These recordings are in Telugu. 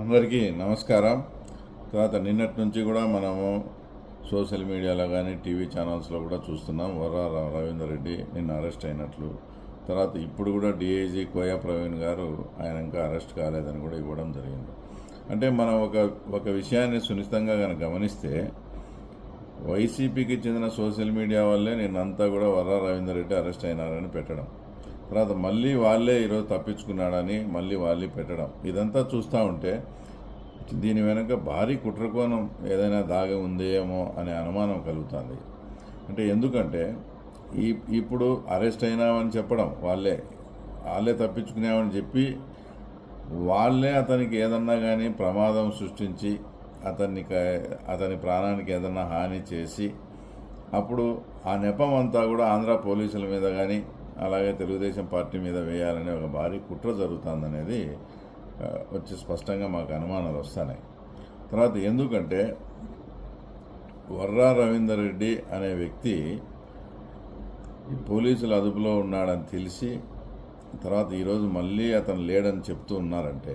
అందరికీ నమస్కారం. తర్వాత నిన్నటి నుంచి కూడా మనము సోషల్ మీడియాలో కానీ టీవీ ఛానల్స్లో కూడా చూస్తున్నాం. వర్రా రవీందర్ రెడ్డి నిన్న అరెస్ట్ అయినట్లు. తర్వాత ఇప్పుడు కూడా డిఐజీ కోయా ప్రవీణ్ గారు ఆయన ఇంకా అరెస్ట్ కాలేదని కూడా ఇవ్వడం జరిగింది. అంటే మనం ఒక ఒక విషయాన్ని సునిశ్చితంగా కనుక గమనిస్తే వైసీపీకి చెందిన సోషల్ మీడియా వల్లే నిన్నంతా కూడా వర్రా రవీందర్ రెడ్డి అరెస్ట్ అయినారని పెట్టడం. తర్వాత మళ్ళీ వాళ్ళే ఈరోజు తప్పించుకున్నాడని మళ్ళీ వాళ్ళే పెట్టడం. ఇదంతా చూస్తూ ఉంటే దీని వెనుక భారీ కుట్రకోణం ఏదైనా దాగి ఉందేమో అనే అనుమానం కలుగుతుంది. అంటే ఎందుకంటే ఈ ఇప్పుడు అరెస్ట్ అయినామని చెప్పడం వాళ్ళే. వాళ్ళే తప్పించుకున్నామని చెప్పి వాళ్ళే అతనికి ఏదన్నా కానీ ప్రమాదం సృష్టించి అతన్ని క- అతని ప్రాణానికి ఏదన్నా హాని చేసి అప్పుడు ఆ నెపం అంతా కూడా ఆంధ్ర పోలీసుల మీద కానీ అలాగే తెలుగుదేశం పార్టీ మీద వేయాలనే ఒక భారీ కుట్ర జరుగుతుందనేది వచ్చి స్పష్టంగా మాకు అనుమానాలు వస్తున్నాయి తర్వాత ఎందుకంటే వర్రా రవీందర్ రెడ్డి అనే వ్యక్తి ఈ పోలీసుల అదుపులో ఉన్నాడని తెలిసి తర్వాత ఈరోజు మళ్ళీ అతను లేడని చెప్తూ ఉన్నారంటే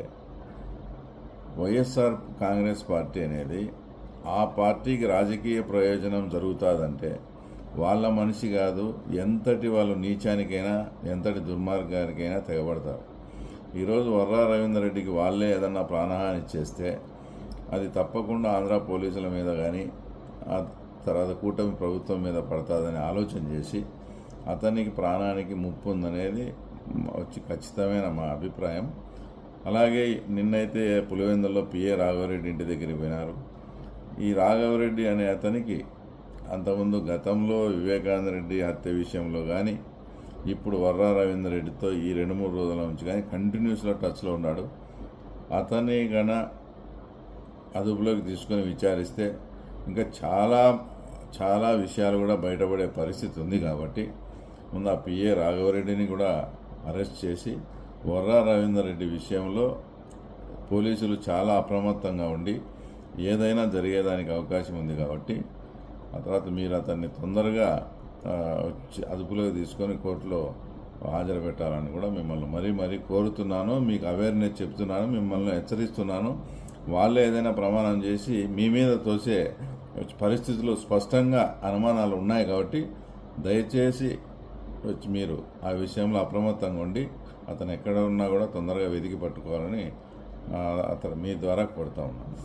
వైఎస్ఆర్ కాంగ్రెస్ పార్టీ అనేది ఆ పార్టీకి రాజకీయ ప్రయోజనం జరుగుతుందంటే వాళ్ళ మనిషి కాదు ఎంతటి వాళ్ళు నీచానికైనా ఎంతటి దుర్మార్గానికైనా తెగబడతారు. ఈరోజు వర్రా రవీందర్ రెడ్డికి వాళ్ళే ఏదన్నా ప్రాణహాని చేస్తే అది తప్పకుండా ఆంధ్ర పోలీసుల మీద కానీ ఆ తర్వాత కూటమి ప్రభుత్వం మీద పడుతుందని ఆలోచన చేసి అతనికి ప్రాణానికి ముప్పు ఉందనేది వచ్చి ఖచ్చితమైన మా అభిప్రాయం. అలాగే నిన్నైతే పులివెందుల్లో పిఏ రాఘవరెడ్డి ఇంటి దగ్గరికి పోయినారు. ఈ రాఘవరెడ్డి అనే అతనికి అంతకుముందు గతంలో వివేకానంద రెడ్డి హత్య విషయంలో కానీ ఇప్పుడు వర్రా రవీందర్ రెడ్డితో ఈ రెండు మూడు రోజుల నుంచి కానీ కంటిన్యూస్లో టచ్లో ఉన్నాడు. అతని గణ అదుపులోకి తీసుకొని విచారిస్తే ఇంకా చాలా చాలా విషయాలు కూడా బయటపడే పరిస్థితి ఉంది కాబట్టి ముందు ఆ పిఏ రాఘవరెడ్డిని కూడా అరెస్ట్ చేసి వర్రా రవీందర్ రెడ్డి విషయంలో పోలీసులు చాలా అప్రమత్తంగా ఉండి ఏదైనా జరిగేదానికి అవకాశం ఉంది కాబట్టి ఆ తర్వాత మీరు అతన్ని తొందరగా వచ్చి అదుపులోకి తీసుకొని కోర్టులో హాజరు పెట్టాలని కూడా మిమ్మల్ని మరీ మరీ కోరుతున్నాను. మీకు అవేర్నెస్ చెప్తున్నాను మిమ్మల్ని హెచ్చరిస్తున్నాను. వాళ్ళే ఏదైనా ప్రమాణం చేసి మీ మీద తోసే పరిస్థితులు స్పష్టంగా అనుమానాలు ఉన్నాయి కాబట్టి దయచేసి వచ్చి మీరు ఆ విషయంలో అప్రమత్తంగా ఉండి అతను ఎక్కడ ఉన్నా కూడా తొందరగా వెతికి పట్టుకోవాలని అతను మీ ద్వారా కోరుతా ఉన్నాను.